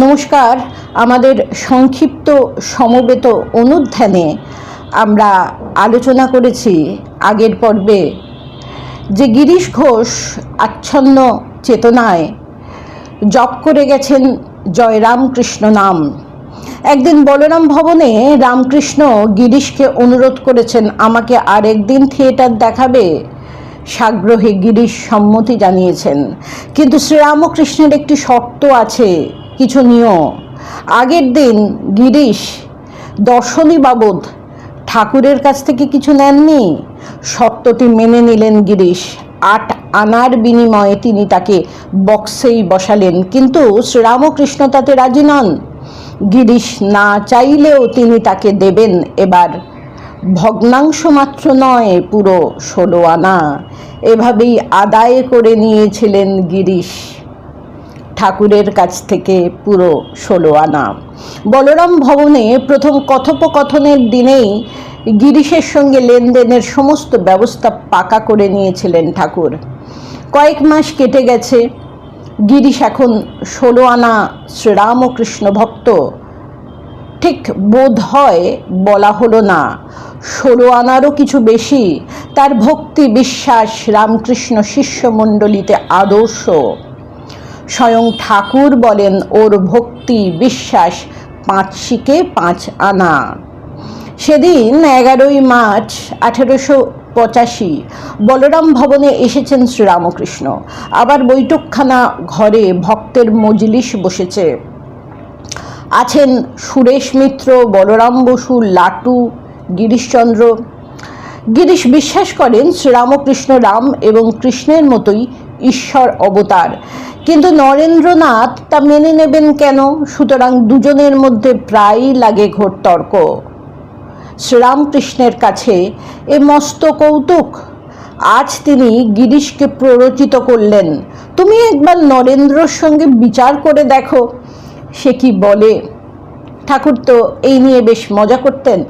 নমস্কার। আমাদের সংক্ষিপ্ত সমবেত অনুধ্যানে আমরা আলোচনা করেছি আগের পর্বে যে গিরিশ ঘোষ আচ্ছন্ন চেতনায় জপ করে গেছেন জয় রামকৃষ্ণ নাম। একদিন বলরাম ভবনে রামকৃষ্ণ গিরিশকে অনুরোধ করেছেন, আমাকে আর একদিন থিয়েটার দেখাবে? সাগ্রহে গিরিশ সম্মতি জানিয়েছেন। কিন্তু শ্রীরামকৃষ্ণের একটি শর্ত আছে। কিছু নিয়ম। আগের দিন গিরিশ দর্শনী বাবদ ঠাকুরের কাছ থেকে কিছু নেননি? সত্যটি মেনে নিলেন গিরিশ। আট আনার বিনিময়ে তিনি তাকে বক্সেই বসালেন। কিন্তু শ্রীরামকৃষ্ণ তাতে রাজি নন। গিরিশ না চাইলেও তিনি তাকে দেবেন এবার। ভগ্নাংশ মাত্র নয়, পুরো ষোলো আনা। এভাবেই আদায় করে নিয়েছিলেন গিরিশ। ঠাকুরের কাছ থেকে পুরো ষোলো আনা। বলরাম ভবনে প্রথম কথোপকথনের দিনেই গিরিশের সঙ্গে লেনদেনের সমস্ত ব্যবস্থা পাকা করে নিয়েছিলেন ঠাকুর। কয়েক মাস কেটে গেছে। গিরিশ এখন ষোলো আনা শ্রীরামকৃষ্ণ ভক্ত। ঠিক বোধ হয় বলা হলো না, ষোলো আনারও কিছু বেশি। তার ভক্তি বিশ্বাস রামকৃষ্ণ শিষ্যমণ্ডলীতে আদর্শ। স্বয়ং ঠাকুর বলেন, ওর ভক্তি বিশ্বাস পাঁচ শিকে পাঁচ আনা। সেদিন এগারোই মার্চ আঠেরোশো পঁচাশি বলরাম ভবনে এসেছেন শ্রীরামকৃষ্ণ। আবার বৈঠকখানা ঘরে ভক্তের মজলিস বসেছে। আছেন সুরেশ মিত্র, বলরাম বসু, লাটু, গিরিশচন্দ্র। গিরিশ বিশ্বাস করেন শ্রীরামকৃষ্ণ রাম এবং কৃষ্ণের মতোই ঈশ্বর অবতার। কিন্তু নরেন্দ্রনাথ তা মেনে নেবেন কেন? সুতরাং দুজনের মধ্যে প্রায়ই লাগে ঘোর তর্ক। শ্রীরামকৃষ্ণের কাছে এ মস্ত কৌতুক। আজ তিনি গিরিশকে প্ররোচিত করলেন। তুমি একবার নরেন্দ্রর সঙ্গে বিচার করে দেখো। সে কি বলে? ঠাকুর তো এই নিয়ে বেশ মজা করতেন।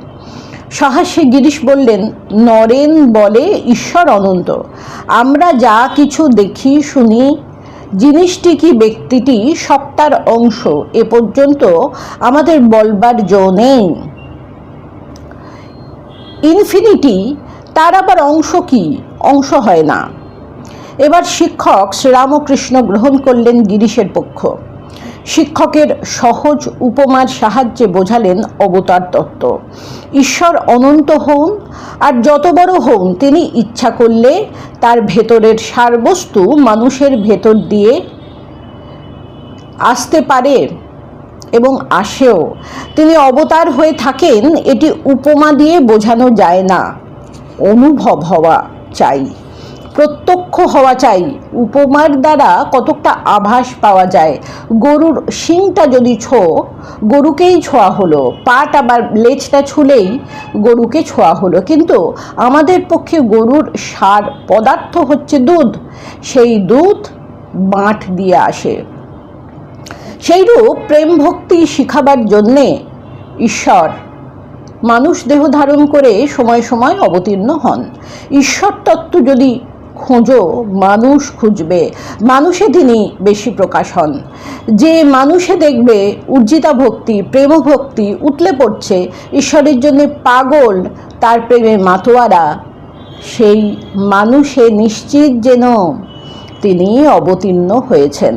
সহাস্যে গিরিশ বললেন, নরেন বলে ঈশ্বর অনন্ত। আমরা যা কিছু দেখি, শুনি, জিনিসটি কি ব্যক্তিটি সবটার অংশ? এ পর্যন্ত আমাদের বলবার জো নেই। ইনফিনিটি, তার আবার অংশ কি? অংশ হয় না। এবার শিক্ষক শ্রীরামকৃষ্ণ গ্রহণ করলেন গিরিশের পক্ষ। শিক্ষকের সহজ উপমার সাহায্যে বোঝালেন অবতার তত্ত্ব ঈশ্বর অনন্ত হন আর যত বড় হন তিনি ইচ্ছা করলে তার ভেতরের সারবস্তু মানুষের ভেতর দিয়ে আসতে পারে এবং আসেও। তিনি অবতার হয়ে থাকেন, এটি উপমা দিয়ে বোঝানো যায় না। অনুভব হওয়া চাই। প্রত্যক্ষ হওয়া চাই। উপমার দ্বারা কতকটা আভাস পাওয়া যায়। গরুর শিংটা যদি ছো, গরুকেই ছোঁয়া হলো। পাট আবার লেজটা ছুলেই গরুকে ছোঁয়া হলো। কিন্তু আমাদের পক্ষে গরুর সার পদার্থ হচ্ছে দুধ। সেই দুধ বাঁট দিয়ে আসে। সেইরূপ প্রেম ভক্তি শিখাবার জন্যে ঈশ্বর মানুষ দেহ ধারণ করে সময় সময় অবতীর্ণ হন। ঈশ্বর তত্ত্ব যদি খোঁজো, মানুষ খুঁজবে। মানুষে তিনি বেশি প্রকাশ হন। যে মানুষে দেখবে উর্জিতা ভক্তি, প্রেম ভক্তি উতলে পড়ছে, ঈশ্বরের জন্য পাগল, তার প্রেমে মাতোয়ারা, সেই মানুষে নিশ্চিত যেন তিনি অবতীর্ণ হয়েছেন।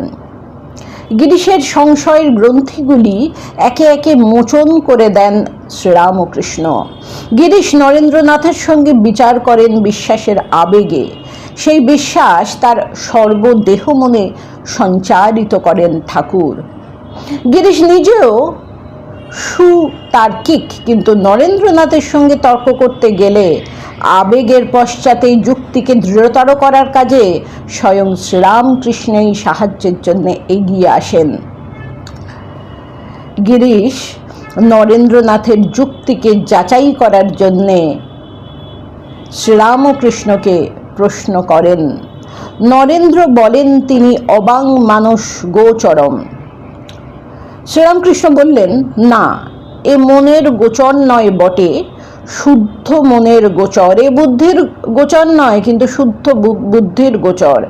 গিরিশের সংশয়ের গ্রন্থিগুলি একে একে মোচন করে দেন শ্রীরামকৃষ্ণ। গিরিশ নরেন্দ্রনাথের সঙ্গে বিচার করেন বিশ্বাসের আবেগে। সেই বিশ্বাস তার সর্বদেহ মনে সঞ্চারিত করেন ঠাকুর। গিরিশ নিজেও সুতার্কিক, কিন্তু নরেন্দ্রনাথের সঙ্গে তর্ক করতে গেলে আবেগের পশ্চাতে যুক্তিকে দৃঢ়তর করার কাজে স্বয়ং শ্রীরামকৃষ্ণই সাহায্যের জন্য এগিয়ে আসেন। গিরিশ নরেন্দ্রনাথের যুক্তিকে যাচাই করার জন্যে শ্রীরামকৃষ্ণকে প্রশ্ন করেন, নরেন্দ্র বলেন তিনি অবাং মানুষ গোচরম। শ্রীরামকৃষ্ণ বললেন, না, এ মনের গোচর নয় বটে। শুদ্ধ মনের গোচর, এ বুদ্ধির গোচর নয়, কিন্তু শুদ্ধ বুদ্ধির গোচর।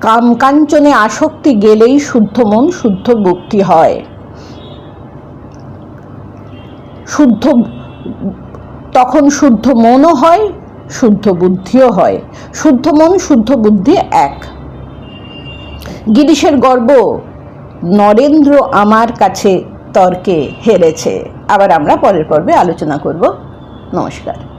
কাম কাঞ্চনে আসক্তি গেলেই শুদ্ধ মন, শুদ্ধ ভক্তি হয়। শুদ্ধ, তখন শুদ্ধ মনও হয় শুদ্ধ বুদ্ধিও হয়। শুদ্ধ মন, শুদ্ধ বুদ্ধি এক। গিরিশের গর্ব, নরেন্দ্র আমার কাছে তর্কে হেরেছে। আবার আমরা পরের পর্বে আলোচনা করব। নমস্কার।